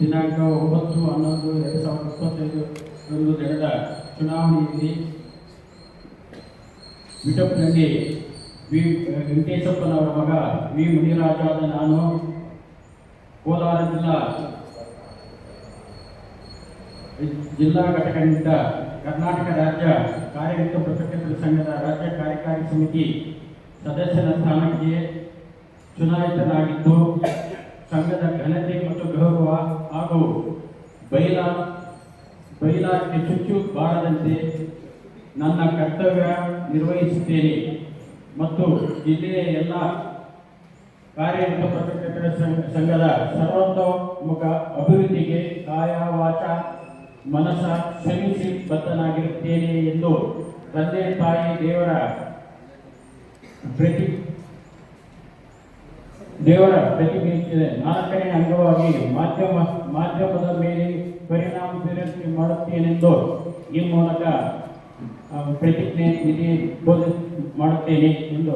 ದಿನಾಂಕ ಒಂಬತ್ತು, ಹನ್ನೊಂದು, ಎರಡು ಸಾವಿರದ ಇಪ್ಪತ್ತೈದು ರಂದು ನಡೆದ ಚುನಾವಣೆಯಲ್ಲಿ ಬಿಟಪ್ನಲ್ಲಿ ವಿ ವೆಂಕಟೇಶಪ್ಪನವರ ಮಗ ವಿ ಮುನಿರಾಜ ನಾನು, ಕೋಲಾರ ಜಿಲ್ಲಾ ಜಿಲ್ಲಾ ಘಟಕದಿಂದ ಕರ್ನಾಟಕ ರಾಜ್ಯ ಕಾರ್ಯಯುಕ್ತ ಪ್ರಸಕ್ತರ ಸಂಘದ ರಾಜ್ಯ ಕಾರ್ಯಕಾರಿ ಸಮಿತಿ ಸದಸ್ಯನ ಸ್ಥಾನಕ್ಕೆ ಚುನಾಯಿತನಾಗಿದ್ದು, ಸಂಘದ ಘನತೆ ಮತ್ತು ಗೌರವ ಹಾಗೂ ಬೈಲ, ಬೈಲಾಕ್ಕೆ ಚುಚ್ಚು ಬಾರದಂತೆ ನನ್ನ ಕರ್ತವ್ಯ ನಿರ್ವಹಿಸುತ್ತೇನೆ. ಮತ್ತು ಜಿಲ್ಲೆಯ ಎಲ್ಲ ಕಾರ್ಯನಿರತ ಪತ್ರಕರ್ತರ ಸಂಘ- ಸಂಘದ ಸರ್ವತೋಮುಖ ಅಭಿವೃದ್ಧಿಗೆ ಕಾಯ ವಾಚ ಮನಸ್ಸ ಶ್ರಮಿಸಿ ಬದ್ಧನಾಗಿರುತ್ತೇನೆ ಎಂದು ತಂದೆ ತಾಯಿ ದೇವರ ಪ್ರತಿ ದೇವರ ಪ್ರತಿಬಿಂಬಿಸಿದೆ ನಾಲ್ಕನೇ ಅಂಗವಾಗಿ ಮಾಧ್ಯಮ ಮಾಧ್ಯಮದ ಮೇಲೆ ಪರಿಣಾಮ ಬೀರಂತೆ ಮಾಡುತ್ತೇನೆಂದು ಈ ಮೂಲಕ ಪ್ರತಿಜ್ಞೆ ವಿಧಿ ಬೋಧ ಮಾಡುತ್ತೇನೆ ಎಂದು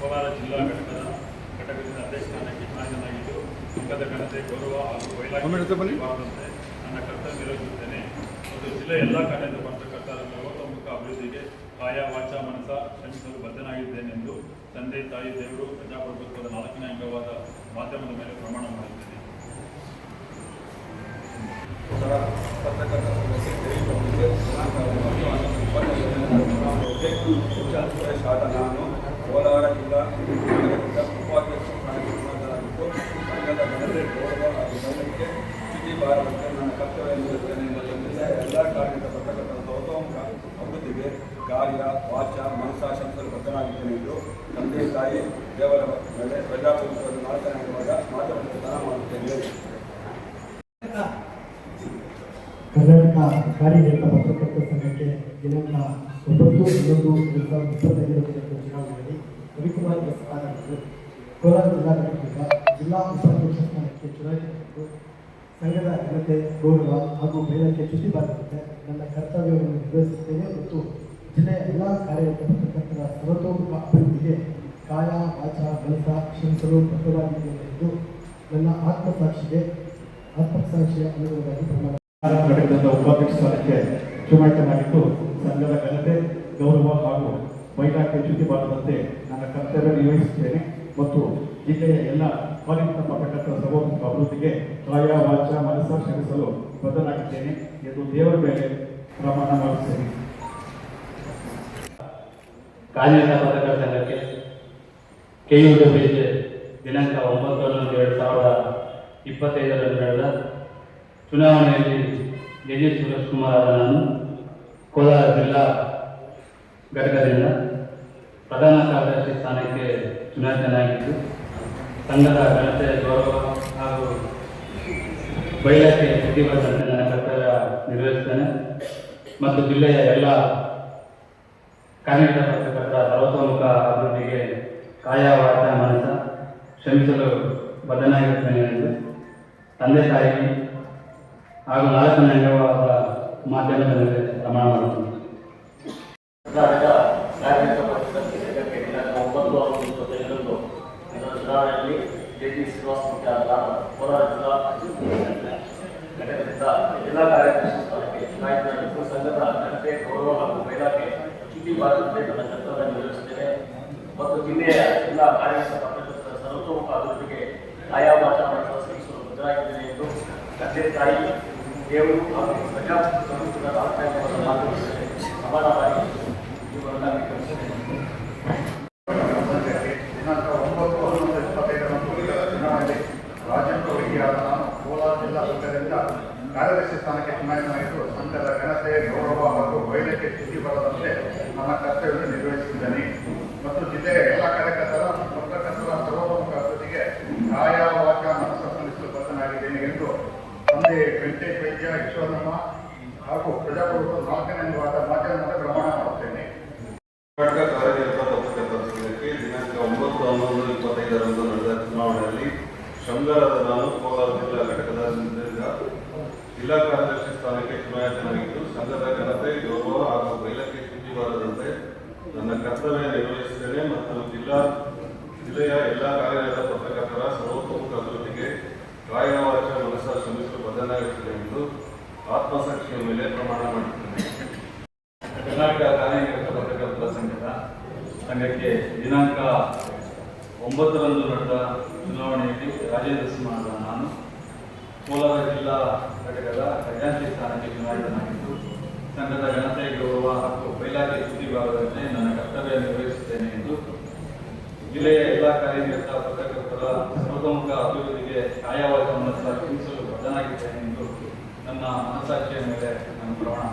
ಕೋಲಾರ ಜಿಲ್ಲಾ ಘಟಕದ ಘಟಕದಿಂದ ಅಧ್ಯಕ್ಷ ಸ್ಥಾನಕ್ಕೆ ಚುನಾಯಿತನಾಗಿದ್ದು ಘನತೆ ಗೌರವ ಹಾಗೂ ನನ್ನ ಕರ್ತವ್ಯ ನಿರ್ವಹಿಸುತ್ತೇನೆ. ಮತ್ತು ಜಿಲ್ಲೆಯ ಎಲ್ಲ ಕಾರ್ಯದ ಪತ್ರಕರ್ತರ ಸರ್ವತೋಮುಖ ಅಭಿವೃದ್ಧಿಗೆ ಕಾಯ ವಾಚ ಮನಸ ಶ್ರಮಿಸಲು ಬದ್ಧನಾಗಿದ್ದೇನೆಂದು ತಂದೆ, ತಾಯಿ, ದೇವರು ಪ್ರಜಾಪ್ರಭುತ್ವದ ನಾಲ್ಕನೇ ಅಂಗವಾದ ಮಾಧ್ಯಮದ ಮೇಲೆ ಪ್ರಮಾಣ ಮಾಡುತ್ತೇನೆ ಕೋಲಾರ ಜಿಲ್ಲಾ ಉಪಾಧ್ಯಕ್ಷ ಸಂಘದ ಜನತೆ ಗೌರವ ಹಾಗೂ ಗೌರವಕ್ಕೆ ಸ್ಥಿತಿ ಬಾರದಂತೆ ನನ್ನ ಕರ್ತವ್ಯ ನೀಡುತ್ತೇನೆ ಎಲ್ಲ ಕಾರ್ಯದ ಪತ್ರಕರ್ತರ ಸರ್ವತೋಮುಖ ಅಭಿವೃದ್ಧಿಗೆ ಕಾರ್ಯ, ವಾಚ ಮನಸ ಶಂಸಲು ಬದ್ಧನಾಗಿದ್ದೇನೆ ಎಂದು ತಂದೆ, ತಾಯಿ, ದೇವರ ಮೇಲೆ ಪ್ರಜಾಪ್ರಭುತ್ವದ ಮಾತನಾಡುವಾಗ ಮಾತನಾಡಲು ದಾನ ಮಾಡುತ್ತೇನೆ. ಕರ್ನಾಟಕ ಕಾರ್ಯನಿರತ ಪತ್ರಕರ್ತ ಸಂಘಕ್ಕೆ ದಿನಾಂಕ ಒಂಬತ್ತು, ಹನ್ನೊಂದು, ಎರಡು ಸಾವಿರದ ಇಪ್ಪತ್ತೈದರಂದು ಚುನಾವಣೆಯಲ್ಲಿ ರವಿಕುಮಾರ್ ಎಸ್ ಕೋಲಾರ ಜಿಲ್ಲಾ ಜಿಲ್ಲಾ ಸಂಘದ ಘನತೆ ಗೌರವ ಹಾಗೂ ಮೇಲಕ್ಕೆ ಚುಟಿ ಬಾರದಂತೆ ನನ್ನ ಕರ್ತವ್ಯವನ್ನು ನಿರ್ವಹಿಸುತ್ತೇನೆ ಮತ್ತು ಜಿಲ್ಲೆಯ ಎಲ್ಲ ಕಾರ್ಯಕ್ರಮ ಪತ್ರಕರ್ತರ ಸರ್ವತೋಮುಖ ಅಭಿವೃದ್ಧಿಗೆ ಕಾಯ, ವಾಚ ಬಲಸ ಶ್ರಮಿಸಲು ಬದ್ಧವಾಗಿದ್ದೇನೆ ಎಂದು ನನ್ನ ಆತ್ಮಸಾಕ್ಷಿಗೆ ಆತ್ಮಸಾಕ್ಷಿಯ ಅನುಗುಣವಾಗಿ ಪ್ರಮಾಣ ಉಪಾಧ್ಯಕ್ಷ ಸ್ಥಾನಕ್ಕೆ ಚುನಾಯಿತನಾಗಿದ್ದು ಸಂಘದ ಘನತೆ ಗೌರವ ಹಾಗೂ ವೈರಾಗ್ಯ ಚ್ಯುತಿ ಬಾರದಂತೆ ನನ್ನ ಕರ್ತವ್ಯ ನಿರ್ವಹಿಸುತ್ತೇನೆ. ಮತ್ತು ಜಿಲ್ಲೆಯ ಎಲ್ಲ ಕಾರ್ಯನಿರತ ಪತ್ರಕರ್ತರ ಸರ್ವೋತ್ತಮ ಅಭಿವೃದ್ಧಿಗೆ ಕಾಯ ವಾಚ ಮನಸ್ಸ ಶ್ರಮಿಸಲು ಬದ್ಧನಾಗಿದ್ದೇನೆ ಎಂದು ದೇವರ ಮೇಲೆ ಪ್ರಮಾಣ ಮಾಡುತ್ತೇನೆ ಕಾರ್ಯನಿರತ ಪತ್ರಕರ್ತ ಸಂಘಕ್ಕೆ ಕೆಯುಡ ಬೇಜೆ ದಿನಾಂಕ ಒಂಬತ್ತು ಹನ್ನೊಂದು ಎರಡು ಸಾವಿರದ ಇಪ್ಪತ್ತೈದರಂದು ನಡೆದ ಚುನಾವಣೆಯಲ್ಲಿ ಜೆ ಜೆ ಸುರೇಶ್ ಕುಮಾರ್ ಅವರ ನಾನು ಕೋಲಾರ ಜಿಲ್ಲಾ ಘಟಕದಿಂದ ಪ್ರಧಾನ ಕಾರ್ಯದರ್ಶಿ ಸ್ಥಾನಕ್ಕೆ ಚುನಾಯಿತನಾಗಿದ್ದು ಸಂಘದ ಘನತೆ, ಗೌರವ ಹಾಗೂ ಬಯಲಕ್ಕೆ ಪ್ರತಿಬದ್ಧತೆ ನನ್ನ ಕರ್ತವ್ಯ ನಿರ್ವಹಿಸುತ್ತೇನೆ ಮತ್ತು ಜಿಲ್ಲೆಯ ಎಲ್ಲ ಕಾರ್ಯನಿರತ ಪತ್ರಕರ್ತರ ಸರ್ವತೋಮುಖ ಅಭಿವೃದ್ಧಿಗೆ ಕಾಯ ವಾಚ ಮನಸ್ಸ ಶ್ರಮಿಸಲು ಬದ್ಧನಾಗಿರುತ್ತೇನೆ ಎಂದು ತಂದೆ ತಾಯಿ ಹಾಗೂ ನಾಲ್ಕನೇ ಅಂಗವಾದ ಮಾಧ್ಯಮದ ಮೇಲೆ ಪ್ರಮಾಣ ಮಾಡುತ್ತೇನೆ ಕರ್ನಾಟಕ ಕಾರ್ಯನಿರತ ಪತ್ರಕರ್ತರ ಸಂಘಕ್ಕೆ ದಿನಾಂಕ ಒಂಬತ್ತು ಹನ್ನೊಂದು ಇಪ್ಪತ್ತೈದರಂದು ನಡೆದ ಚುನಾವಣೆಯಲ್ಲಿ ಜೆ ಟಿ ಶ್ರೀನಿವಾಸ ಮೂರ್ತಿ ಆದ ನಾನು ಕೋಲಾರ ಜಿಲ್ಲಾ ಘಟಕದಿಂದ ಜಿಲ್ಲಾ ಕಾರ್ಯದರ್ಶಿ ಸ್ಥಾನಕ್ಕೆ ಚುನಾಯಿತನಾಗಿದ್ದು ಸಂಘದ ಘನತೆ ಗೌರವ ಹಾಗೂ ಮಹಿಳಾಗೆ ಚ್ಯುತಿ ಬಾರದಂತೆ ನನ್ನ ಕರ್ತವ್ಯ ನಿರ್ವಹಿಸುತ್ತೇನೆ ಮತ್ತು ಜಿಲ್ಲೆಯ ಎಲ್ಲ ಕಾರ್ಯನಿರತ ಪತ್ರಕರ್ತರ ಸರ್ವತೋಮುಖ ಅಭಿವೃದ್ಧಿಗೆ ಆಯಾ ಭಾಷಾ ಮನಸ್ಸು ಶ್ರಮಿಸಲು ಬದ್ಧರಾಗಿದ್ದೇನೆ ಎಂದು ತಂದೆ ತಾಯಿ ದೇವರು ಹಾಗೂ ಪ್ರಜಾಪ್ರಭುತ್ವದ ರಾಜಕಾರಣವನ್ನು ಮಾತುಕತೆ ಪ್ರಮಾಣ ಮಾಡಿ ಈ ಮೂಲಕ ವಿಜ್ಞಾಪಿಸುತ್ತೇನೆ. ದಿನಾಂಕ ಒಂಬತ್ತು ಹನ್ನೊಂದು ಇಪ್ಪತ್ತೈದರಂದು ನಡೆದ ಚುನಾವಣೆಯಲ್ಲಿ ರಾಜೇಂದ್ರ ಹುಡುಗಿಯಾದ ನಾನು ಕೋಲಾರ ಜಿಲ್ಲಾ ಘಟಕದಿಂದ ಕಾರ್ಯದರ್ಶಿ ಸ್ಥಾನಕ್ಕೆ ಚುನಾಯಿತನಾಗಿದ್ದು ಸಂಘದ ಘನತೆ ಗೌರವ ಹಾಗೂ ವೈದ್ಯಕೀಯ ಸ್ಥಿತಿ ಬರದಂತೆ ನನ್ನ ಕರ್ತವ್ಯವನ್ನು ನಿರ್ವಹಿಸಿದ್ದೇನೆ ಮತ್ತು ಜಿಲ್ಲೆಯ ಎಲ್ಲ ಕಾರ್ಯಕರ್ತರ ಪತ್ರಕರ್ತರ ಸರ್ವತೋಮುಖ ಅಭಿವೃದ್ಧಿಗೆ ಕಾಯ ವಾಚ ಮನಸ್ಸು ಸಲ್ಲಿಸಲು ಬದ್ಧನಾಗಿದ್ದೇನೆ ಎಂದು ತಂದೆ ವೆಂಕಟೇಶ್ ವೈದ್ಯ ಯಶೋಧಮ್ಮ ಹಾಗೂ ಪ್ರಜಾಪ್ರಭುತ್ವ ನಾಲ್ಕನೇ ಅಂಗವಾದ ಮಾಧ್ಯಮದ ಪ್ರಮಾಣ ಮಾಡುತ್ತೇನೆ ಕರ್ನಾಟಕ ಕಾರ್ಯನಿರತ ಪತ್ರಕರ್ತರ ಸಂಘಕ್ಕೆ ದಿನಾಂಕ ಒಂಬತ್ತು ಹನ್ನೊಂದು ಇಪ್ಪತ್ತೈದರಂದು ನಡೆದ ಚುನಾವಣೆಯಲ್ಲಿ ಶೃಂಗಾರದ ನಾನು ಕೋಲಾರ ಜಿಲ್ಲಾ ಘಟಕದ ಜಿಲ್ಲಾ ಕಾರ್ಯದರ್ಶಿ ಸ್ಥಾನಕ್ಕೆ ಚುನಾಯಿತನಾಗಿದ್ದು ಸಂಘದ ಘನತೆ ಗೌರವ ಹಾಗೂ ಬಯಲಕ್ಕೆ ಸುದ್ದಿ ಬಾರದಂತೆ ನನ್ನ ಕರ್ತವ್ಯ ನಿರ್ವಹಿಸುತ್ತೇನೆ ಮತ್ತು ಜಿಲ್ಲಾ, ಜಿಲ್ಲೆಯ ಎಲ್ಲಾ ಕಾರ್ಯಾಲಯದ ಪತ್ರಕರ್ತರ ಸರ್ವತೋಮುಖ ಅಭಿವೃದ್ಧಿಗೆ ಕಾಯ ವಾಚ ಮನಸ್ಸ ಶ್ರಮಿಸಲು ಬದ್ಧನಾಗಿರುತ್ತದೆ ಎಂದು ಆತ್ಮಸಾಕ್ಷಿಯ ಮೇಲೆ ಪ್ರಮಾಣ ಮಾಡುತ್ತೇನೆ ಕರ್ನಾಟಕ ಕಾರ್ಯಕರ್ತ ಪತ್ರಕರ್ತರ ಸಂಘದ ಸಂಘಕ್ಕೆ ದಿನಾಂಕ ಒಂಬತ್ತರಂದು ನಡೆದ ಚುನಾವಣೆಯಲ್ಲಿ ರಾಜೇಂದ್ರ ಸಿಂಹ ನಾನು ಕೋಲಾರ ಜಿಲ್ಲಾ ಘಟಕದ ಖಜಾಂಚಿ ಸ್ಥಾನಕ್ಕೆ ಚುನಾಯಿತನಾಗಿದ್ದು, ಸಂಘದ ಘನತೆ ಗೌರವ ಹಾಗೂ ಬೈಲಾಗಿ ಸುದ್ದಿಗಾರರಂತೆ ನನ್ನ ಕರ್ತವ್ಯ ನಿರ್ವಹಿಸುತ್ತೇನೆ ಎಂದು ಜಿಲ್ಲೆಯ ಎಲ್ಲ ಕಾರ್ಯನಿರತ ಪತ್ರಕರ್ತರ ಸರ್ವತೋಮುಖ ಅಭಿವೃದ್ಧಿಗೆ ಮನಸ್ಸ ಶ್ರಮಿಸಲು ಬದ್ಧನಾಗಿದ್ದೇನೆ ಎಂದು ನನ್ನ ಮನಸ್ಸಾಕ್ಷಿಯ ಮೇಲೆ ನಾನು ಪ್ರಮಾಣ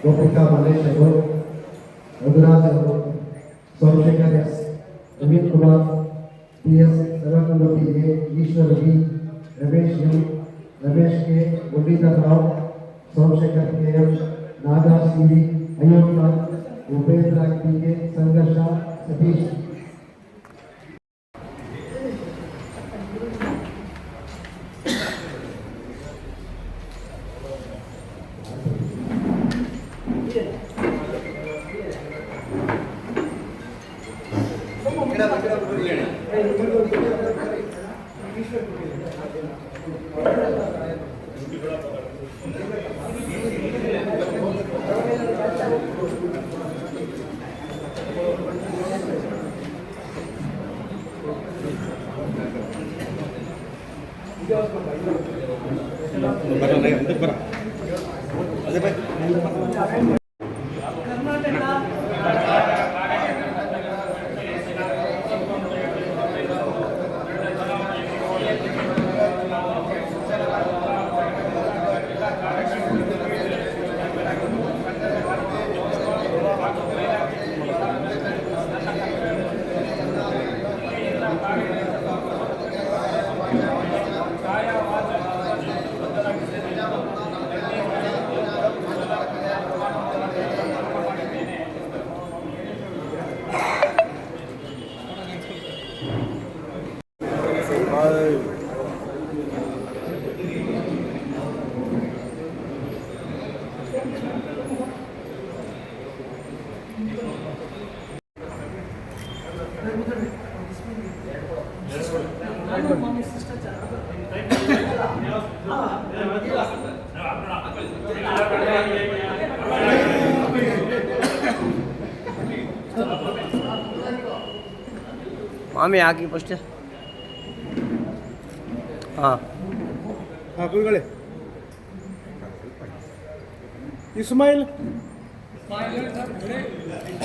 ಗೋಪಿಕಾ ಮಲ್ಲೇಶ್ ಅವರು ರಘುನಾಥ್ ಅವರು Somashekhar S Naveen Kumar P S ಸರ್ವಕಂಗೋಟಿ A Eshwar V Ramesh M Ramesh K Muralidhar Rao Somashekhar K M Nagaraj C V Ayodhya Upendra P K ಸಂಘರ್ಷ ಸತೀಶ್ ಮಾಮಿ ಹಾಕಿ ಫಸ್ಟ್ ಹಾಂ ಹಾಂ ಗುರುಗಳೇ ಇಸ್ಮಾಯಿಲ್ पायलट